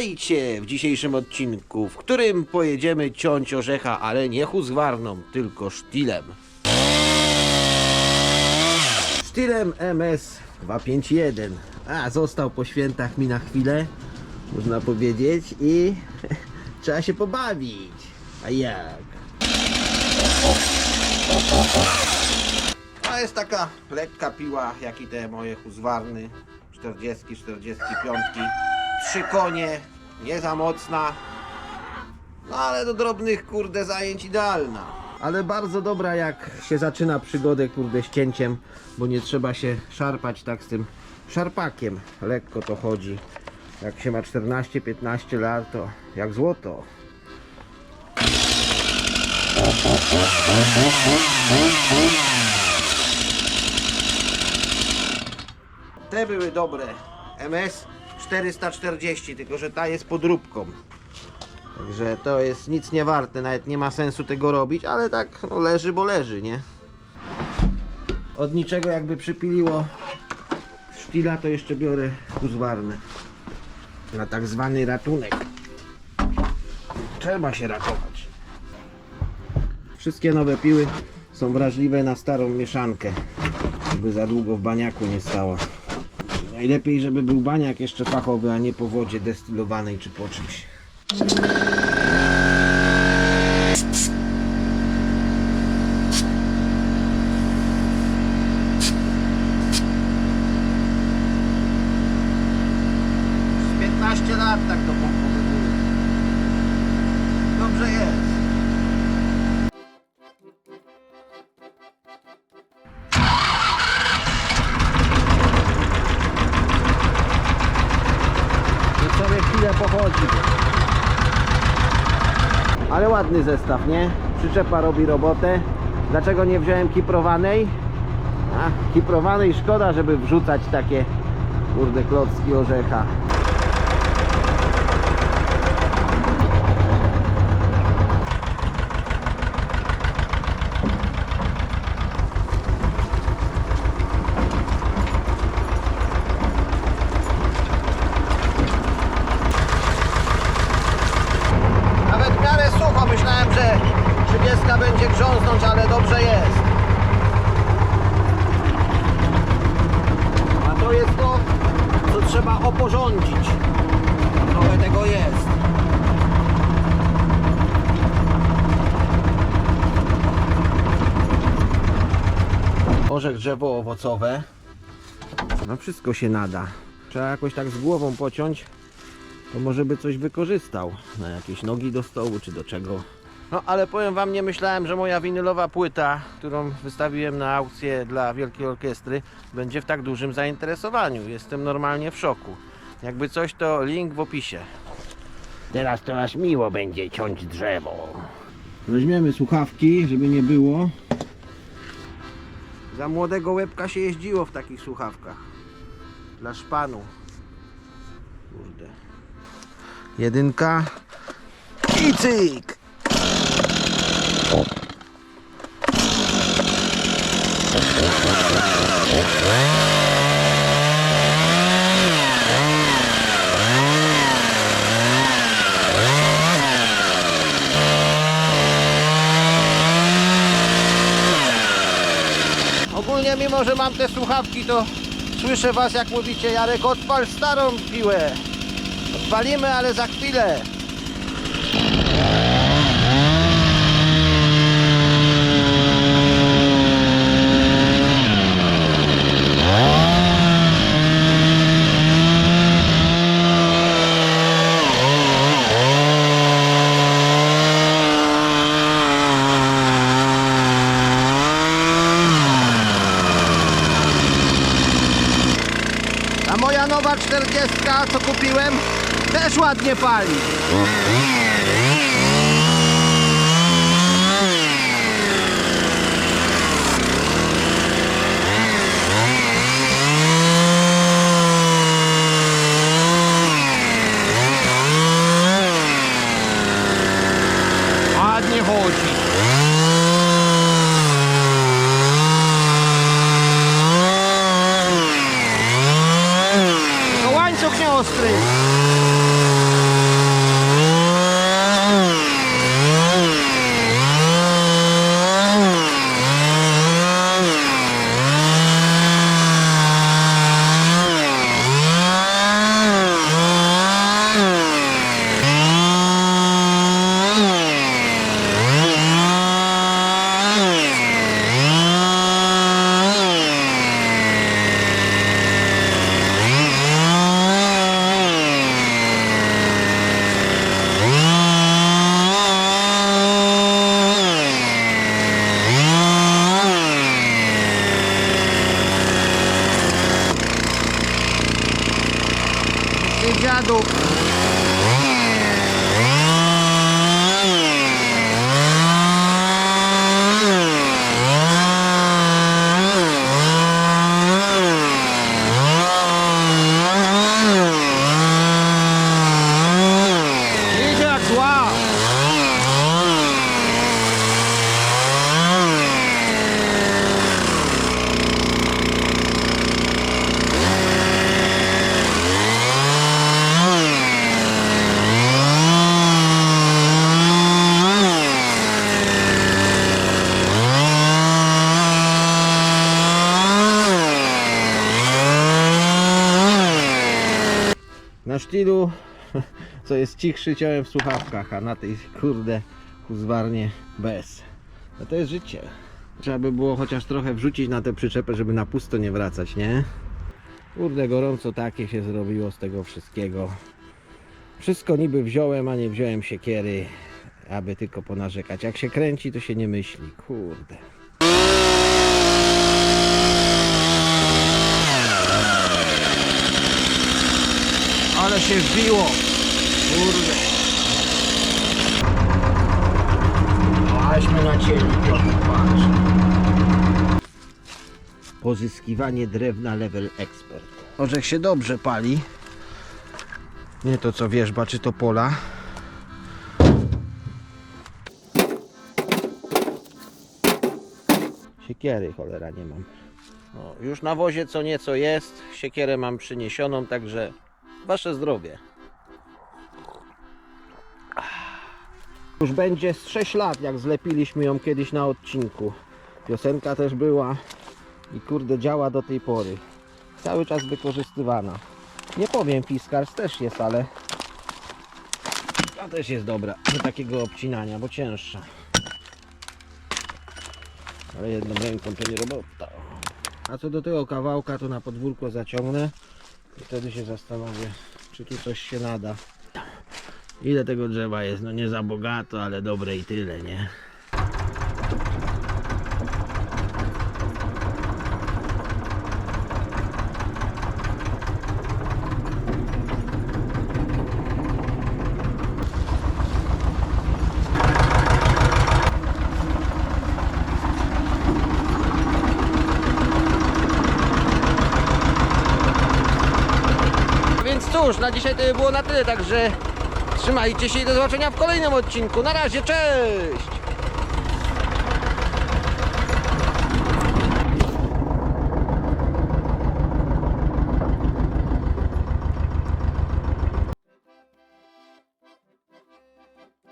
Witajcie w dzisiejszym odcinku, w którym pojedziemy ciąć orzecha, ale nie huzwarną, tylko sztilem. Sztilem MS 251. A, został po świętach mi na chwilę, można powiedzieć, i trzeba się pobawić. A jak? To jest taka lekka piła, jak i te moje huzwarny 40, 45. Trzy konie, nie za mocna. No ale do drobnych kurde zajęć idealna. Ale bardzo dobra jak się zaczyna przygodę kurde z cięciem, bo nie trzeba się szarpać tak z tym szarpakiem. Lekko to chodzi. Jak się ma 14-15 lat to jak złoto. Te były dobre. MS 440, tylko że ta jest podróbką. Także to jest nic nie warte, nawet nie ma sensu tego robić, ale tak no, leży, bo leży, nie? Od niczego jakby przypiliło sztila, to jeszcze biorę huzwarne. Na tak zwany ratunek. Trzeba się ratować. Wszystkie nowe piły są wrażliwe na starą mieszankę, żeby za długo w baniaku nie stała. Najlepiej, żeby był baniak jeszcze fachowy, a nie po wodzie destylowanej czy po czymś. Ale ładny zestaw, nie? Przyczepa robi robotę. Dlaczego nie wziąłem kiprowanej? A, kiprowanej szkoda, żeby wrzucać takie kurde klocki orzecha. Nawet w miarę sucho. Myślałem, że 30 będzie grząsnąć, ale dobrze jest. A to jest to, co trzeba oporządzić. Trochę tego jest. Orzech drzewo owocowe. No wszystko się nada. Trzeba jakoś tak z głową pociąć, to może by coś wykorzystał na jakieś nogi do stołu czy do czego. No ale powiem wam, nie myślałem, że moja winylowa płyta, którą wystawiłem na aukcję dla Wielkiej Orkiestry, będzie w tak dużym zainteresowaniu. Jestem normalnie w szoku. Jakby coś, to link w opisie. Teraz to aż miło będzie ciąć drzewo. Weźmiemy słuchawki, żeby nie było. Za młodego łebka się jeździło w takich słuchawkach. Dla szpanu. Kurde. Jedynka. I cyk! Ogólnie mimo, że mam te słuchawki, to słyszę was jak mówicie Jarek odpal starą piłę. Odpalimy, ale za chwilę. 20, co kupiłem, też ładnie pali. Mhm. ligado. Stylu, co jest cichszy ciałem w słuchawkach, a na tej kurde huzwarnie bez. No to jest życie. Trzeba by było chociaż trochę wrzucić na tę przyczepę, żeby na pusto nie wracać, nie? Kurde, gorąco takie się zrobiło z tego wszystkiego. Wszystko niby wziąłem, a nie wziąłem siekiery, aby tylko ponarzekać. Jak się kręci, to się nie myśli. Kurde. Ale się wbiło. Kurde. Aleśmy nacięli, Piotr, patrz. Pozyskiwanie drewna level expert. Orzech się dobrze pali. Nie to co wierzba czy to pola. Siekiery cholera nie mam. No, już na wozie co nieco jest. Siekierę mam przyniesioną, także wasze zdrowie. Już będzie z 6 lat, jak zlepiliśmy ją kiedyś na odcinku. Piosenka też była i kurde działa do tej pory. Cały czas wykorzystywana. Nie powiem, Fiskars też jest, ale ta też jest dobra do takiego obcinania, bo cięższa. Ale jedną ręką to nie robota. A co do tego kawałka, to na podwórko zaciągnę i wtedy się zastanowię, czy tu coś się nada. Ile tego drzewa jest? No nie za bogato, ale dobre i tyle, nie? Na dzisiaj to by było na tyle, także trzymajcie się i do zobaczenia w kolejnym odcinku. Na razie, cześć!